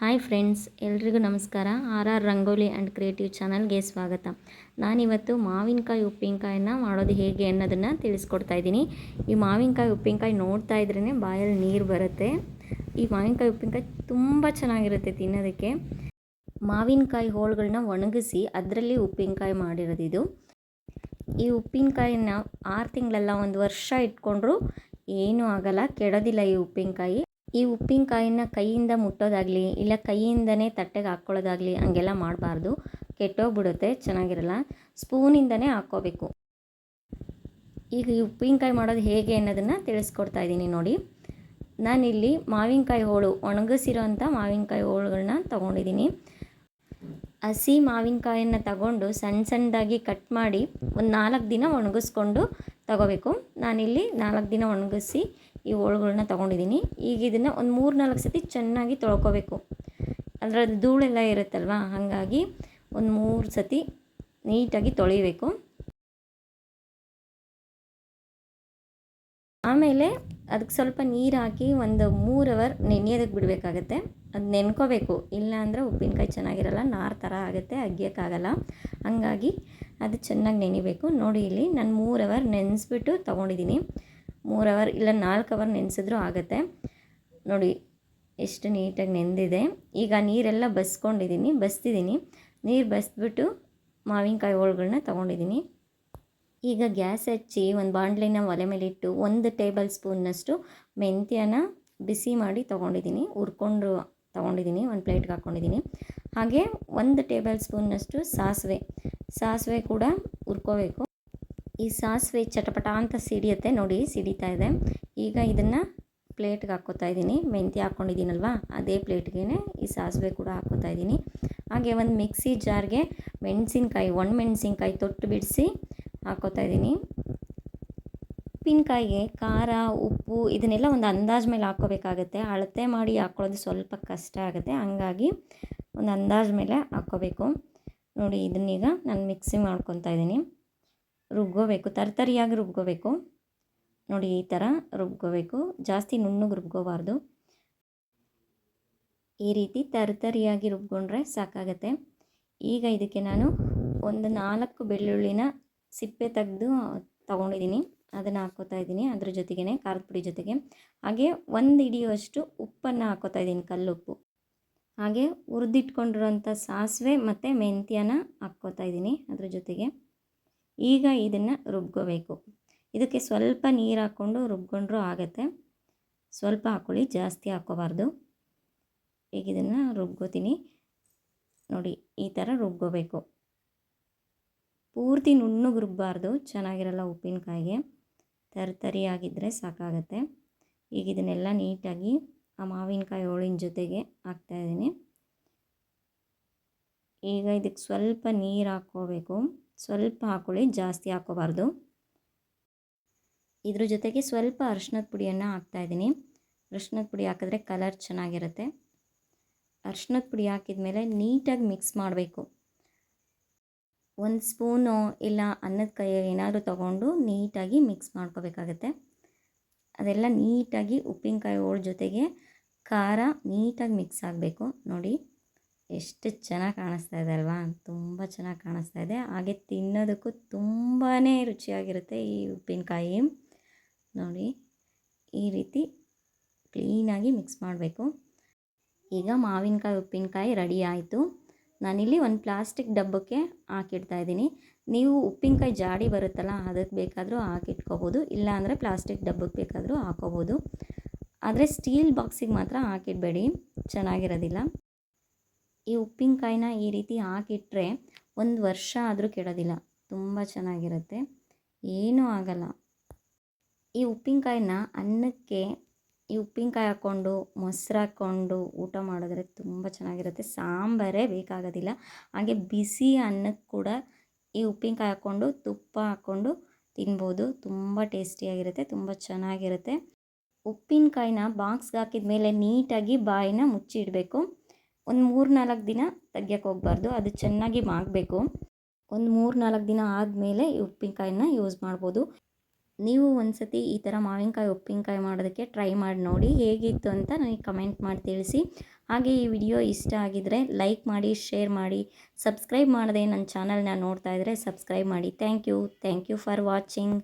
Hi friends ಎಲ್ರಿಗೂ ನಮಸ್ಕಾರ. R R Rangoli and creative ಚಾನಲ್ಗೆ ಸ್ವಾಗತ. ನಾನಿವತ್ತು ಮಾವಿನಕಾಯಿ ಉಪ್ಪಿನಕಾಯನ್ನು ಮಾಡೋದು ಹೇಗೆ ಅನ್ನೋದನ್ನು ತಿಳಿಸ್ಕೊಡ್ತಾ ಇದ್ದೀನಿ. ಈ ಮಾವಿನಕಾಯಿ ಉಪ್ಪಿನಕಾಯಿ ನೋಡ್ತಾ ಇದ್ರೇ ಬಾಯಲ್ಲಿ ನೀರು ಬರುತ್ತೆ. ಈ ಮಾವಿನಕಾಯಿ ಉಪ್ಪಿನಕಾಯಿ ತುಂಬ ಚೆನ್ನಾಗಿರುತ್ತೆ ತಿನ್ನೋದಕ್ಕೆ. ಮಾವಿನಕಾಯಿ ಹೋಳುಗಳನ್ನ ಒಣಗಿಸಿ ಅದರಲ್ಲಿ ಉಪ್ಪಿನಕಾಯಿ ಮಾಡಿರೋದು ಇದು ಈ ಉಪ್ಪಿನಕಾಯಿನ ಆರು ತಿಂಗಳೆಲ್ಲ ಒಂದು ವರ್ಷ ಇಟ್ಕೊಂಡ್ರೂ ಏನೂ ಆಗಲ್ಲ, ಕೆಡೋದಿಲ್ಲ ಈ ಉಪ್ಪಿನಕಾಯಿ. ಈ ಉಪ್ಪಿನಕಾಯಿನ ಕೈಯಿಂದ ಮುಟ್ಟೋದಾಗಲಿ, ಇಲ್ಲ ಕೈಯಿಂದನೇ ತಟ್ಟೆಗೆ ಹಾಕ್ಕೊಳ್ಳೋದಾಗಲಿ ಹಂಗೆಲ್ಲ ಮಾಡಬಾರ್ದು. ಕೆಟ್ಟೋಗ್ಬಿಡುತ್ತೆ, ಚೆನ್ನಾಗಿರಲ್ಲ. ಸ್ಪೂನಿಂದನೇ ಹಾಕ್ಕೋಬೇಕು. ಈಗ ಈ ಉಪ್ಪಿನಕಾಯಿ ಮಾಡೋದು ಹೇಗೆ ಅನ್ನೋದನ್ನು ತಿಳಿಸ್ಕೊಡ್ತಾ ಇದ್ದೀನಿ ನೋಡಿ. ನಾನಿಲ್ಲಿ ಮಾವಿನಕಾಯಿ ಹೋಳು, ಒಣಗಿಸಿರೋಂಥ ಮಾವಿನಕಾಯಿ ಹೋಳುಗಳನ್ನ ತೊಗೊಂಡಿದ್ದೀನಿ. ಹಸಿ ಮಾವಿನಕಾಯನ್ನು ತಗೊಂಡು ಸಣ್ಣ ಸಣ್ಣದಾಗಿ ಕಟ್ ಮಾಡಿ ಒಂದು ನಾಲ್ಕು ದಿನ ಒಣಗಿಸ್ಕೊಂಡು ತಗೋಬೇಕು. ನಾನಿಲ್ಲಿ ನಾಲ್ಕು ದಿನ ಒಣಗಿಸಿ ಈ ಹೋಳುಗಳನ್ನ ತೊಗೊಂಡಿದ್ದೀನಿ. ಈಗ ಇದನ್ನು ಒಂದು ಮೂರು ನಾಲ್ಕು ಸತಿ ಚೆನ್ನಾಗಿ ತೊಳ್ಕೊಬೇಕು. ಅದರಲ್ಲಿ ಧೂಳೆಲ್ಲ ಇರುತ್ತಲ್ವ, ಹಾಗಾಗಿ ಒಂದು ಮೂರು ಸತಿ ನೀಟಾಗಿ ತೊಳಿಬೇಕು. ಆಮೇಲೆ ಅದಕ್ಕೆ ಸ್ವಲ್ಪ ನೀರು ಹಾಕಿ ಒಂದು ಮೂರು ಅವರ್ ನೆನೆಯೋದಕ್ಕೆ ಬಿಡಬೇಕಾಗತ್ತೆ. ಅದು ನೆನ್ಕೋಬೇಕು. ಇಲ್ಲ ಅಂದರೆ ಉಪ್ಪಿನಕಾಯಿ ಚೆನ್ನಾಗಿರಲ್ಲ, ನಾರು ಥರ ಆಗುತ್ತೆ ಅಗ್ಗಿಯೋಕ್ಕಾಗಲ್ಲ ಹಾಗಾಗಿ ಅದು ಚೆನ್ನಾಗಿ ನೆನಿಬೇಕು. ನೋಡಿ ಇಲ್ಲಿ ನಾನು ಮೂರು ಅವರ್ ನೆನೆಸ್ಬಿಟ್ಟು ತೊಗೊಂಡಿದ್ದೀನಿ. ಮೂರು ಅವರ್ ಇಲ್ಲ ನಾಲ್ಕು ಅವರ್ ನೆನೆಸಿದ್ರೂ ಆಗುತ್ತೆ. ನೋಡಿ, ಎಷ್ಟು ನೀಟಾಗಿ ನೆಂದಿದೆ. ಈಗ ನೀರೆಲ್ಲ ಬಸ್ಕೊಂಡಿದ್ದೀನಿ ಬಸ್ತಿದ್ದೀನಿ ನೀರು ಬಸ್ಬಿಟ್ಟು ಮಾವಿನಕಾಯಿ ಹೋಳುಗಳನ್ನ ತೊಗೊಂಡಿದ್ದೀನಿ ಈಗ ಗ್ಯಾಸ್ ಹಚ್ಚಿ ಒಂದು ಬಾಣಲೆನ ಒಲೆ ಮೇಲೆ ಇಟ್ಟು ಒಂದು ಟೇಬಲ್ ಸ್ಪೂನ್ನಷ್ಟು ಮೆಂತ್ಯನ ಬಿಸಿ ಮಾಡಿ ತೊಗೊಂಡಿದ್ದೀನಿ ಹುರ್ಕೊಂಡು ತೊಗೊಂಡಿದ್ದೀನಿ ಒಂದು ಪ್ಲೇಟ್ಗೆ ಹಾಕ್ಕೊಂಡಿದ್ದೀನಿ ಹಾಗೆ ಒಂದು ಟೇಬಲ್ ಸ್ಪೂನ್ನಷ್ಟು ಸಾಸಿವೆ. ಸಾಸಿವೆ ಕೂಡ ಹುರ್ಕೋಬೇಕು. ಈ ಸಾಸಿವೆ ಚಟಪಟ ಅಂತ ಸಿಡಿಯುತ್ತೆ ನೋಡಿ ಸಿಡಿತಾ ಇದೆ. ಈಗ ಇದನ್ನು ಪ್ಲೇಟ್ಗೆ ಹಾಕ್ಕೋತಾ ಇದ್ದೀನಿ. ಮೆಂತ್ಯ ಹಾಕ್ಕೊಂಡಿದ್ದೀನಲ್ವ ಅದೇ ಪ್ಲೇಟ್ಗೆ ಈ ಸಾಸಿವೆ ಕೂಡ ಹಾಕ್ಕೋತಾ ಇದ್ದೀನಿ. ಹಾಗೆ ಒಂದು ಮಿಕ್ಸಿ ಜಾರ್ಗೆ ಮೆಣಸಿನ್ಕಾಯಿ, ಒಣ ಮೆಣಸಿನ್ಕಾಯಿ ತೊಟ್ಟು ಬಿಡಿಸಿ ಹಾಕ್ಕೋತಾ ಇದ್ದೀನಿ. ಉಪ್ಪಿನಕಾಯಿಗೆ ಖಾರ, ಉಪ್ಪು ಇದನ್ನೆಲ್ಲ ಒಂದು ಅಂದಾಜು ಮೇಲೆ ಹಾಕ್ಕೋಬೇಕಾಗತ್ತೆ ಅಳತೆ ಮಾಡಿ ಹಾಕ್ಕೊಳ್ಳೋದು ಸ್ವಲ್ಪ ಕಷ್ಟ ಆಗುತ್ತೆ. ಹಂಗಾಗಿ ಒಂದು ಅಂದಾಜು ಮೇಲೆ ಹಾಕ್ಕೋಬೇಕು ನೋಡಿ ಇದನ್ನೀಗ ನಾನು ಮಿಕ್ಸಿ ಮಾಡ್ಕೊತಾ ಇದ್ದೀನಿ. ರುಬ್ಕೋಬೇಕು, ತರ್ತರಿಯಾಗಿ ರುಬ್ಕೋಬೇಕು. ನೋಡಿ, ಈ ಥರ ರುಬ್ಕೋಬೇಕು. ಜಾಸ್ತಿ ನುಣ್ಣಗೆ ರುಬ್ಕೋಬಾರ್ದು. ಈ ರೀತಿ ತರ್ತರಿಯಾಗಿ ರುಬ್ಕೊಂಡ್ರೆ ಸಾಕಾಗತ್ತೆ. ಈಗ ಇದಕ್ಕೆ ನಾನು ಒಂದು ನಾಲ್ಕು ಬೆಳ್ಳುಳ್ಳಿನ ಸಿಪ್ಪೆ ತೆಗೆದು ತೊಗೊಂಡಿದ್ದೀನಿ. ಅದನ್ನು ಹಾಕೋತಾ ಇದ್ದೀನಿ ಅದ್ರ ಜೊತೆಗೇ ಖಾರದ ಪುಡಿ ಜೊತೆಗೆ. ಹಾಗೆ ಒಂದು ಹಿಡಿಯುವಷ್ಟು ಉಪ್ಪನ್ನು ಹಾಕೋತಾ ಇದ್ದೀನಿ, ಕಲ್ಲುಪ್ಪು. ಹಾಗೆ ಹುರಿದಿಟ್ಕೊಂಡಿರೋಂಥ ಸಾಸಿವೆ ಮತ್ತು ಮೆಂತ್ಯನ ಹಾಕ್ಕೋತಾ ಇದ್ದೀನಿ ಅದ್ರ ಜೊತೆಗೆ. ಈಗ ಇದನ್ನು ರುಬ್ಕೋಬೇಕು. ಇದಕ್ಕೆ ಸ್ವಲ್ಪ ನೀರು ಹಾಕ್ಕೊಂಡು ರುಬ್ಕೊಂಡ್ರೂ ಆಗುತ್ತೆ. ಸ್ವಲ್ಪ ಹಾಕ್ಕೊಳ್ಳಿ ಜಾಸ್ತಿ ಹಾಕ್ಕೋಬಾರ್ದು. ಈಗ ಇದನ್ನು ರುಬ್ಕೋತೀನಿ. ನೋಡಿ, ಈ ಥರ ರುಬ್ಕೋಬೇಕು. ಪೂರ್ತಿ ನುಣ್ಣಗೆ ರುಬ್ಬಾರ್ದು, ಚೆನ್ನಾಗಿರಲ್ಲ ಉಪ್ಪಿನಕಾಯಿಗೆ. ತರ್ತರಿಯಾಗಿದ್ದರೆ ಸಾಕಾಗತ್ತೆ. ಈಗ ಇದನ್ನೆಲ್ಲ ನೀಟಾಗಿ ಆ ಮಾವಿನಕಾಯಿ ಹೋಳಿನ ಜೊತೆಗೆ ಹಾಕ್ತಾಯಿದ್ದೀನಿ ಈಗ ಇದಕ್ಕೆ ಸ್ವಲ್ಪ ನೀರು ಹಾಕ್ಕೋಬೇಕು. ಸ್ವಲ್ಪ ಹಾಕೊಳ್ಳಿ ಜಾಸ್ತಿ ಹಾಕೋಬಾರ್ದು. ಇದ್ರ ಜೊತೆಗೆ ಸ್ವಲ್ಪ ಅರ್ಶಿನದ ಪುಡಿಯನ್ನು ಹಾಕ್ತಾಯಿದ್ದೀನಿ ಅರ್ಶಿನದ ಪುಡಿ ಹಾಕಿದ್ರೆ ಕಲರ್ ಚೆನ್ನಾಗಿರುತ್ತೆ. ಅರ್ಶಿನದ ಪುಡಿ ಹಾಕಿದ ಮೇಲೆ ನೀಟಾಗಿ ಮಿಕ್ಸ್ ಮಾಡಬೇಕು. ಒಂದು ಸ್ಪೂನು ಇಲ್ಲ ಅನ್ನದ ಕೈ ಏನಾದರೂ ತೊಗೊಂಡು ನೀಟಾಗಿ ಮಿಕ್ಸ್ ಮಾಡ್ಕೋಬೇಕಾಗತ್ತೆ. ಅದೆಲ್ಲ ನೀಟಾಗಿ ಉಪ್ಪಿನಕಾಯಿ ಹೋಳ ಜೊತೆಗೆ ಖಾರ ನೀಟಾಗಿ ಮಿಕ್ಸ್ ಆಗಬೇಕು. ನೋಡಿ. ಎಷ್ಟು ಚೆನ್ನಾಗಿ ಕಾಣಿಸ್ತಾ ಇದೆ ಅಲ್ವಾ? ತುಂಬ ಚೆನ್ನಾಗಿ ಕಾಣಿಸ್ತಾ ಇದೆ. ಹಾಗೆ ತಿನ್ನೋದಕ್ಕೂ ತುಂಬಾ ರುಚಿಯಾಗಿರುತ್ತೆ ಈ ಉಪ್ಪಿನಕಾಯಿ. ನೋಡಿ, ಈ ರೀತಿ ಕ್ಲೀನಾಗಿ ಮಿಕ್ಸ್ ಮಾಡಬೇಕು. ಈಗ ಮಾವಿನಕಾಯಿ, ಉಪ್ಪಿನಕಾಯಿ ರೆಡಿ ಆಯಿತು. ನಾನಿಲ್ಲಿ ಒಂದು ಪ್ಲಾಸ್ಟಿಕ್ ಡಬ್ಬಕ್ಕೆ ಹಾಕಿಡ್ತಾ ಇದ್ದೀನಿ. ನೀವು ಉಪ್ಪಿನಕಾಯಿ ಜಾಡಿ ಬರುತ್ತಲ್ಲ, ಅದಕ್ಕೆ ಬೇಕಾದರೂ ಹಾಕಿಟ್ಕೋಬೋದು. ಇಲ್ಲಾಂದರೆ ಪ್ಲಾಸ್ಟಿಕ್ ಡಬ್ಬಕ್ಕೆ ಬೇಕಾದರೂ ಹಾಕೋಬೋದು. ಆದರೆ ಸ್ಟೀಲ್ ಬಾಕ್ಸಿಗೆ ಮಾತ್ರ ಹಾಕಿಡಬೇಡಿ. ಚೆನ್ನಾಗಿರೋದಿಲ್ಲ. ಈ ಉಪ್ಪಿನಕಾಯಿನ ಈ ರೀತಿ ಹಾಕಿಟ್ರೆ ಒಂದು ವರ್ಷ ಆದರೂ ಕೆಡೋದಿಲ್ಲ. ತುಂಬ ಚೆನ್ನಾಗಿರುತ್ತೆ. ಏನೂ ಆಗಲ್ಲ. ಈ ಉಪ್ಪಿನಕಾಯಿನ ಅನ್ನಕ್ಕೆ ಈ ಉಪ್ಪಿನಕಾಯಿ ಹಾಕ್ಕೊಂಡು, ಮೊಸರು ಹಾಕ್ಕೊಂಡು ಊಟ ಮಾಡಿದ್ರೆ ತುಂಬ ಚೆನ್ನಾಗಿರುತ್ತೆ. ಸಾಂಬಾರೇ ಬೇಕಾಗೋದಿಲ್ಲ. ಹಾಗೆ ಬಿಸಿ ಅನ್ನಕ್ಕೆ ಕೂಡ ಈ ಉಪ್ಪಿನಕಾಯಿ ಹಾಕ್ಕೊಂಡು, ತುಪ್ಪ ಹಾಕ್ಕೊಂಡು ತಿನ್ಬೋದು. ತುಂಬ ಟೇಸ್ಟಿಯಾಗಿರುತ್ತೆ, ತುಂಬ ಚೆನ್ನಾಗಿರುತ್ತೆ. ಉಪ್ಪಿನಕಾಯಿನ ಬಾಕ್ಸ್ಗೆ ಹಾಕಿದ ಮೇಲೆ ನೀಟಾಗಿ ಬಾಯಿನ ಮುಚ್ಚಿ ಇಡಬೇಕು ಒಂದು ಮೂರು ನಾಲ್ಕು ದಿನ ತೆಗಿಯೋಕೆ ಹೋಗ್ಬಾರ್ದು, ಅದು ಚೆನ್ನಾಗಿ ಮಾಗಬೇಕು. ಒಂದು ಮೂರು ನಾಲ್ಕು ದಿನ ಆದಮೇಲೆ ಈ ಉಪ್ಪಿನಕಾಯನ್ನ ಯೂಸ್ ಮಾಡ್ಬೋದು. ನೀವು ಒಂದು ಸತಿ ಈ ಥರ ಮಾವಿನಕಾಯಿ, ಉಪ್ಪಿನಕಾಯಿ ಮಾಡೋದಕ್ಕೆ ಟ್ರೈ ಮಾಡಿ ನೋಡಿ ಹೇಗಿತ್ತು ಅಂತ ನನಗೆ ಕಮೆಂಟ್ ಮಾಡಿ ತಿಳಿಸಿ. ಹಾಗೆ ಈ ವಿಡಿಯೋ ಇಷ್ಟ ಆಗಿದರೆ ಲೈಕ್ ಮಾಡಿ ಶೇರ್ ಮಾಡಿ. ಸಬ್ಸ್ಕ್ರೈಬ್ ಮಾಡದೆ ನನ್ನ ಚಾನಲ್ನ ನೋಡ್ತಾ ಇದ್ದರೆ ಸಬ್ಸ್ಕ್ರೈಬ್ ಮಾಡಿ. Thank you thank you for watching